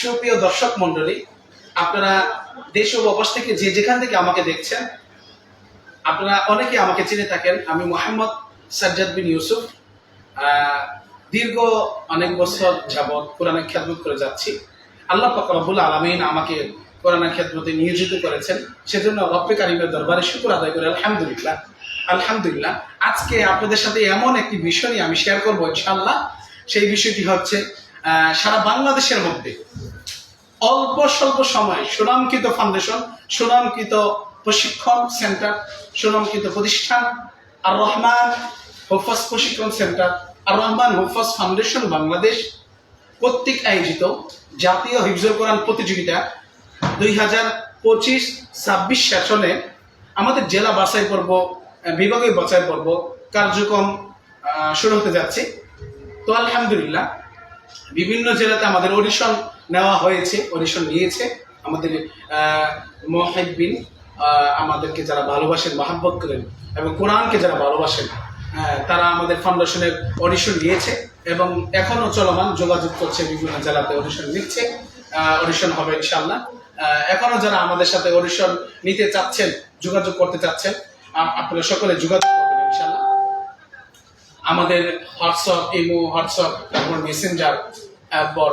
সুপ্রিয় দর্শক মন্ডলী আপনারা দেশ ও প্রবাস থেকে যে যেখান থেকে আমাকে দেখছেন, আপনারা অনেকে আমাকে চিনে থাকেন। আমি মোহাম্মদ সাজ্জাদ বিন ইউসুফ। দীর্ঘ অনেক বছর যাবৎ কোরআনের খেদমত করে যাচ্ছি। আল্লাহ পাক আলমিন আমাকে কোরআনের খেদমতে নিয়োজিত করেছেন। সেজন্য রব্বে কারিমের দরবারে শুকুর আদায় করে। আলহামদুলিল্লাহ আলহামদুলিল্লাহ। আজকে আপনাদের সাথে এমন একটি বিষয় নিয়ে আমি শেয়ার করব ইনশাআল্লাহ। সেই বিষয়টি হচ্ছে সারা বাংলাদেশের মধ্যে অল্প স্বল্প সময়ে সুনামকৃত ফাউন্ডেশন, সুনামকৃত প্রশিক্ষণ সেন্টার, সুনামকৃত প্রতিষ্ঠান, আর রহমান হোফাস প্রশিক্ষণ সেন্টার, আর রহমান হোফাস ফাউন্ডেশন বাংলাদেশ কর্তৃক আয়োজিত জাতীয় হিফজুল কোরআন প্রতিযোগিতা দুই হাজার পঁচিশ ছাব্বিশ সেশনে আমাদের জেলা বাছাই পর্ব বিভাগীয় বাছাই পর্ব কার্যক্রম শুরু হতে যাচ্ছে। তো আলহামদুলিল্লাহ বিভিন্ন জেলাতে আমাদের অডিশন নেওয়া হয়েছে অডিশন নিয়েছে। আমাদের মহিবিন আমাদেরকে যারা ভালোবাসেন মহাব্বত করেন এবং কোরআনকে যারা ভালোবাসেন তারা আমাদের ফাউন্ডেশনের অডিশন নিয়েছে এবং এখনও চলমান যোগাযোগ করছে বিভিন্ন জেলাতে অডিশন নিচ্ছে। অডিশন হবে ইনশাল্লাহ আহ, এখনও যারা আমাদের সাথে অডিশন নিতে চাচ্ছেন যোগাযোগ করতে চাচ্ছেন আপনারা সকলে যোগাযোগ আমাদের হোয়াটসঅ্যাপ, ইমো, হোয়াটসঅ্যাপ, তারপর মেসেঞ্জার তারপর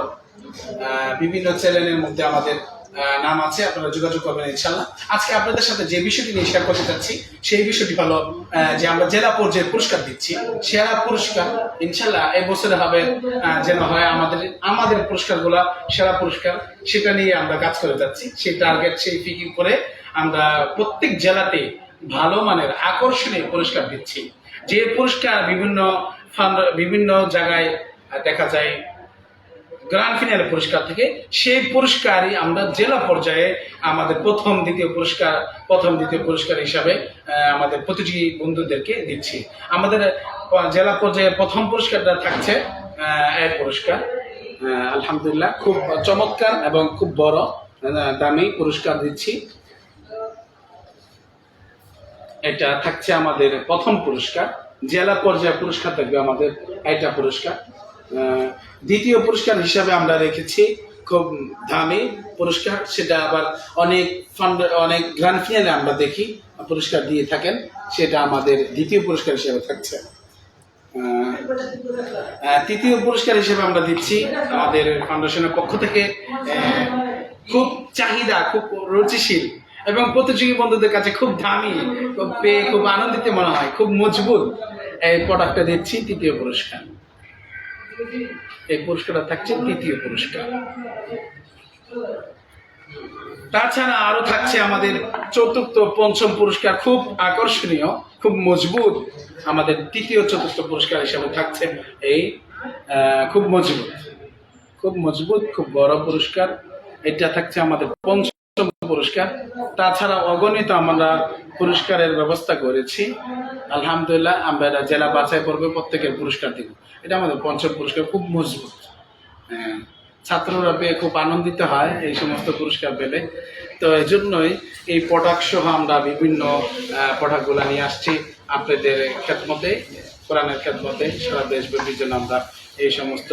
বিভিন্ন চ্যানেলের মধ্যে আমাদের নাম আছে, আপনারা যোগাযোগ করবেন ইনশাল্লাহ আজকে আপনাদের সাথে যে বিষয়টি নিয়ে শেয়ার করতে চাচ্ছি, সেই বিষয়টি হলো যে আমরা জেলা পর্যায়ে পুরস্কার দিচ্ছি। সেরা পুরস্কার ইনশাল্লাহ এই বছরে হবে যেন হয় আমাদের আমাদের পুরস্কারগুলা সেরা পুরস্কার। সেটা নিয়ে আমরা কাজ করে যাচ্ছি। সেই টার্গেট সেই ফিকির করে আমরা প্রত্যেক জেলাতে ভালো মানের আকর্ষণীয় পুরস্কার দিচ্ছি। যে পুরস্কার বিভিন্ন বিভিন্ন জায়গায় দেখা যায় গ্র্যান্ড ফিনাল পুরস্কার থেকে, সেই পুরস্কারই আমরা জেলা পর্যায়ে আমাদের প্রথম, দ্বিতীয় পুরস্কার, প্রথম, দ্বিতীয় পুরস্কার হিসাবে আমাদের প্রতিযোগী বন্ধুদেরকে দিচ্ছি। আমাদের জেলা পর্যায়ে প্রথম পুরস্কারটা থাকছে এই পুরস্কার। আলহামদুলিল্লাহ, খুব চমৎকার এবং খুব বড় দামি পুরস্কার দিচ্ছি। এটা থাকছে আমাদের প্রথম পুরস্কার। জেলা পর্যায়ে পুরস্কার থাকবে আমাদের এটা পুরস্কার। দ্বিতীয় পুরস্কার হিসাবে আমরা রেখেছি খুব দামি পুরস্কার। সেটা আবার অনেক ফান্ড অনেক গ্র্যান্ড ফিনালে আমরা দেখি, পুরস্কার দিয়ে থাকেন। সেটা আমাদের দ্বিতীয় পুরস্কার হিসেবে থাকছে। তৃতীয় পুরস্কার হিসেবে আমরা দিচ্ছি আমাদের ফাউন্ডেশনের পক্ষ থেকে। খুব চাহিদা, খুব রুচিশীল এবং প্রতিযোগী বন্ধুদের কাছে খুব দামি পেয়ে, খুব আনন্দিত মনে হয়, খুব মজবুত এই প্রোডাক্টটা দিচ্ছি, তৃতীয় পুরস্কার। এই পুরস্কারটা থাকছে তৃতীয় পুরস্কার। তাছাড়া আরও থাকছে আমাদের চতুর্থ, পঞ্চম পুরস্কার, খুব আকর্ষণীয়, খুব মজবুত আমাদের তৃতীয়, চতুর্থ পুরস্কার হিসেবে থাকছে এই খুব মজবুত। খুব মজবুত, খুব বড় পুরস্কার। এটা থাকছে আমাদের পঞ্চম পুরস্কার। তাছাড়া অগণিত আমরা পুরস্কারের ব্যবস্থা করেছি। আলহামদুলিল্লাহ আমরা জেলা বাছাই পর্বে প্রত্যেকের পুরস্কার দিব। এটা আমাদের পঞ্চম পুরস্কার খুব মজবুত। হ্যাঁ, ছাত্ররা পেয়ে খুব আনন্দিত হয় এই সমস্ত পুরস্কার পেলে। তো এই জন্যই এই সহ আমরা বিভিন্ন প্রোডাক্টগুলো নিয়ে আসছি। আপনাদের খেদমতে কোরআনের খেদমতে সারা দেশব্যাপী জন্য আমরা এই সমস্ত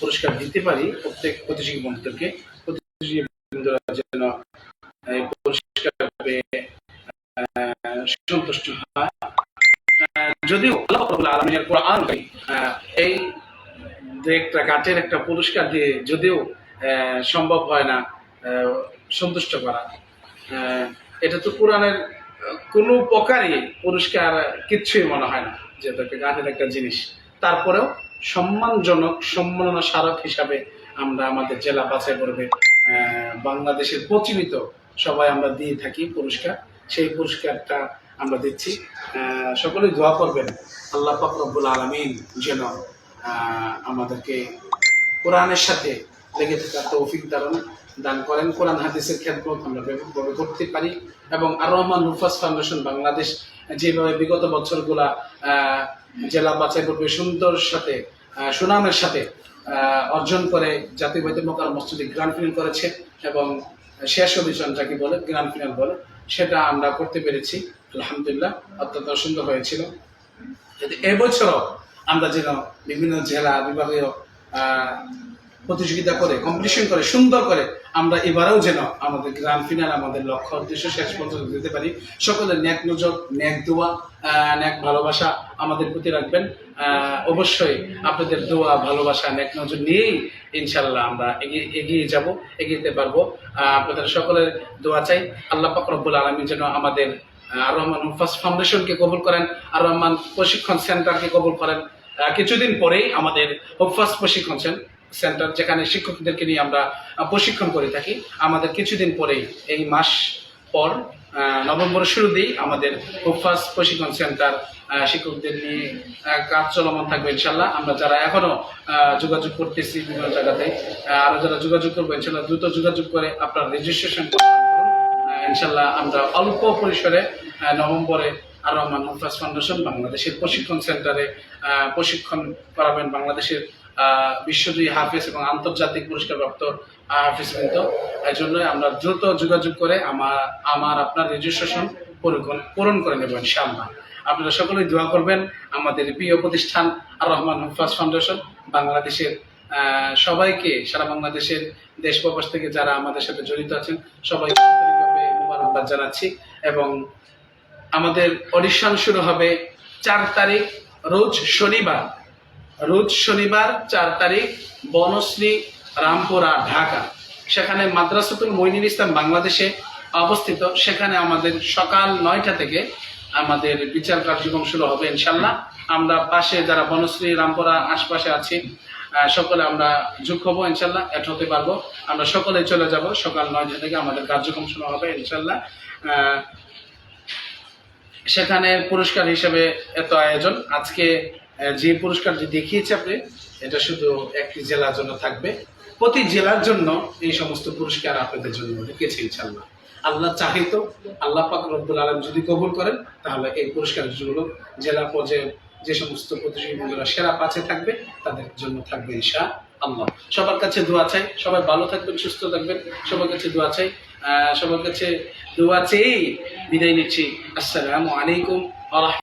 পুরস্কার দিতে পারি। প্রত্যেক প্রতিযোগী বন্ধুদেরকে প্রতিযোগী যেন সন্তুষ্ট হয়। যদিও কোরআন এই একটা গাছের একটা পুরস্কার দিয়ে যদিও সম্ভব হয় না সন্তুষ্ট করা। এটা তো কোরআনের কোনো প্রকারই পুরস্কার কিচ্ছুই মনে হয় না, যে এটা একটা গাছের একটা জিনিস। তারপরেও সম্মানজনক সম্মাননা স্মারক হিসাবে আমরা আমাদের জেলা বাছাই করবে বাংলাদেশের প্রচলিত সবাই আমরা দিয়ে থাকি পুরস্কার। সেই পুরস্কারটা আমরা দিচ্ছি। সকলেই দোয়া করবেন, আল্লাহ পাক রব্বুল আলমিন যেন আমাদেরকে কোরআনের সাথে লেগে থাকার তৌফিক দান দান করেন। কোরআন হাদিসের খেদমত আমরা ব্যাপকভাবে করতে পারি এবং আর রহমান নুফাস ফাউন্ডেশন বাংলাদেশ যেভাবে বিগত বছরগুলা জেলা বাছাই করবে সুন্দর সাথে সুনামের সাথে অর্জন করে জাতীয় বৈদ্য মোকার মসজিদে গ্রান্ড ফিনাল করেছে এবং শেষ অভিযান যাকে বলে গ্রান্ড ফিনাল বলে, সেটা আমরা করতে পেরেছি। আলহামদুলিল্লাহ, অত্যন্ত সুন্দর হয়েছিল। এবছরও আমরা যেন বিভিন্ন জেলা বিভাগীয় প্রতিযোগিতা করে কম্পিটিশন করে, সুন্দর করে, আমরা এবারেও যেন আমাদের গ্রাম ফিনাল আমাদের লক্ষ্য উদ্দেশ্য শেষ পর্যন্ত দিতে পারি। সকলের ন্যাক নজর, ন্যাক দোয়া ন্যাক ভালোবাসা আমাদের প্রতি রাখবেন। অবশ্যই আপনাদের দোয়া, ভালোবাসা, ন্যাক নজর নিয়েই ইনশাল্লাহ আমরা এগিয়ে এগিয়ে যাব এগিয়ে যেতে পারব আপনাদের সকলের দোয়া চাই। আল্লাহ পাক রব্বুল আলমী যেন আমাদের আর রহমান হুফাজ ফাউন্ডেশনকে কবুল করেন, আর রহমান প্রশিক্ষণ সেন্টারকে কবুল করেন। কিছুদিন পরেই আমাদের হুফাজ প্রশিক্ষণ সেন- সেন্টার যেখানে শিক্ষকদেরকে নিয়ে আমরা প্রশিক্ষণ করে থাকি। আমাদের কিছুদিন পরেই এই মাস পর আহ, নভেম্বরের শুরুতেই আমাদের হুফাজ প্রশিক্ষণ সেন্টার শিক্ষকদের নিয়ে কাজ চলমান থাকবে ইনশাল্লাহ। আমরা যারা এখনও যোগাযোগ করতেছি বিভিন্ন জায়গাতে আহ, আরও যারা যোগাযোগ করব ইনশাল্লাহ দ্রুত যোগাযোগ করে আপনার রেজিস্ট্রেশন ইনশাল্লাহ আমরা অল্প পরিসরে নভেম্বরে আর রহমান মুফাজ ফাউন্ডেশন বাংলাদেশের প্রশিক্ষণ সেন্টারে প্রশিক্ষণ করাবেন বাংলাদেশের বিশ্বজয়ী হাফেজ এবং আন্তর্জাতিক পুরস্কারপ্রাপ্ত হাফিজ বৃন্দ। এই জন্য আমরা দ্রুত যোগাযোগ করে আমার আমার আপনার রেজিস্ট্রেশন পূরণ করে নেব, ইনশাআল্লাহ। আপনারা সকলেই দোয়া করবেন, আমাদের প্রিয় প্রতিষ্ঠান আর রহমান হুফাজ ফাউন্ডেশন, বাংলাদেশের সবাইকে, সারা বাংলাদেশের দেশ প্রবাস থেকে যারা আমাদের সাথে জড়িত আছেন, সবাইকে মোবারকবাদ জানাচ্ছি এবং আমাদের অডিশন শুরু হবে চার তারিখ, রোজ শনিবার। রোজ শনিবার চার তারিখ, বনশ্রী, রামপুরা, ঢাকা। সেখানে মাদ্রাসাতুল মইনুল ইসলাম বাংলাদেশে অবস্থিত। সেখানে আমাদের সকাল নয়টা থেকে আমাদের বিচার কার্যক্রম শুরু হবে ইনশাল্লাহ। আমরা পাশে যারা বনশ্রী, রামপুরা আশপাশে আছি সকলে আমরা যোগ হব ইনশাল্লাহ এট হতে পারব। আমরা সকলে চলে যাব সকাল নয়টা থেকে আমাদের কার্যক্রম শুরু হবে ইনশাল্লাহ। সেখানে পুরস্কার হিসেবে এত আয়োজন। আজকে যে পুরস্কারটি দেখিয়েছে আপনি এটা শুধু একটি জেলার জন্য থাকবে। প্রতি জেলার জন্য এই সমস্ত পুরস্কার আপনাদের জন্য রেখেছে ইনশাল্লাহ আল্লাহ চাহিত আল্লাহ পাক রব্বুল আলম যদি কবুল করেন তাহলে এই পুরস্কার পুরস্কারগুলো জেলা পর্যায়ে যে সমস্ত প্রতিযোগীগুলো সেরা পাঁচে থাকবে তাদের জন্য থাকবে ইনশা আল্লাহ সবার কাছে দোয়া চাই সবাই ভালো থাকবেন সুস্থ থাকবেন সবার কাছে দোয়া চাই আহ, সবার কাছে দোয়া চেয়েই বিদায় নিচ্ছি। আসসালামু আলাইকুম আ